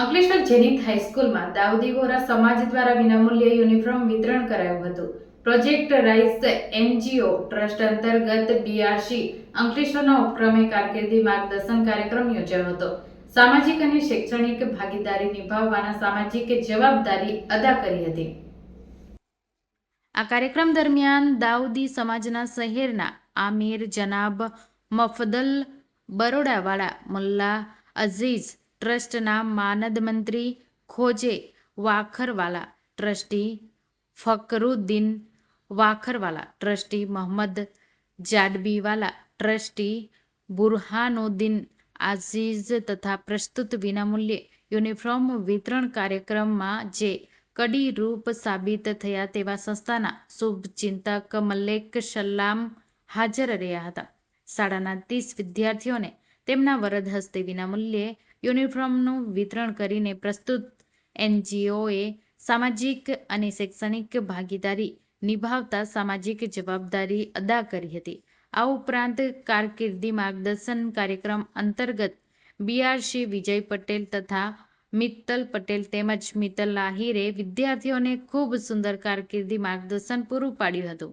અંકલેશ્વર જેનિત હાઈસ્કૂલમાં દાઉદી વોરા સમાજ દ્વારા વિનામૂલ્યે યુનિફોર્મ વિતરણ કરાયું હતું. પ્રોજેક્ટ રાઇઝ એનજીઓ ટ્રસ્ટ અંતર્ગત બીઆરસી અંકલેશ્વરના ઉપક્રમે કારકિર્દી માર્ગદર્શન કાર્યક્રમ યોજાયો હતો. સામાજિક અને શૈક્ષણિક ભાગીદારી નિભાવવાના સામાજિક જવાબદારી અદા કરી હતી. આ કાર્યક્રમ દરમિયાન દાઉદી સમાજના શહેરના આમિર જનાબ મફદલ બરોડાવાળા, મુલ્લા અઝીઝ ટ્રસ્ટના માનદ મંત્રી Khoje Vakharwala trustee Fakhruddin Vakharwala trustee Mohammad Jadbiwala trustee Burhanuddin Aziz તથા પ્રસ્તુત વિનામૂલ્યે યુનિફોર્મ વિતરણ કાર્યક્રમમાં જે કડી રૂપ સાબિત થયા તેવા સંસ્થાના શુભચિંતક મલેક સલામ હાજર રહ્યા હતા. શાળાના ત્રીસ વિદ્યાર્થીઓને તેમના વરદ હસ્તે વિનામૂલ્યે યુનિફોર્મનું વિતરણ કરીને પ્રસ્તુત એનજીઓએ સામાજિક અને શૈક્ષણિક ભાગીદારી નિભાવતા સામાજિક જવાબદારી અદા કરી હતી. આ ઉપરાંત કારકિર્દી માર્ગદર્શન કાર્યક્રમ અંતર્ગત બીઆરસી વિજય પટેલ તથા મિત્તલ પટેલ તેમજ મિત્તલ લાહીરે વિદ્યાર્થીઓને ખૂબ સુંદર કારકિર્દી માર્ગદર્શન પૂરું પાડ્યું હતું.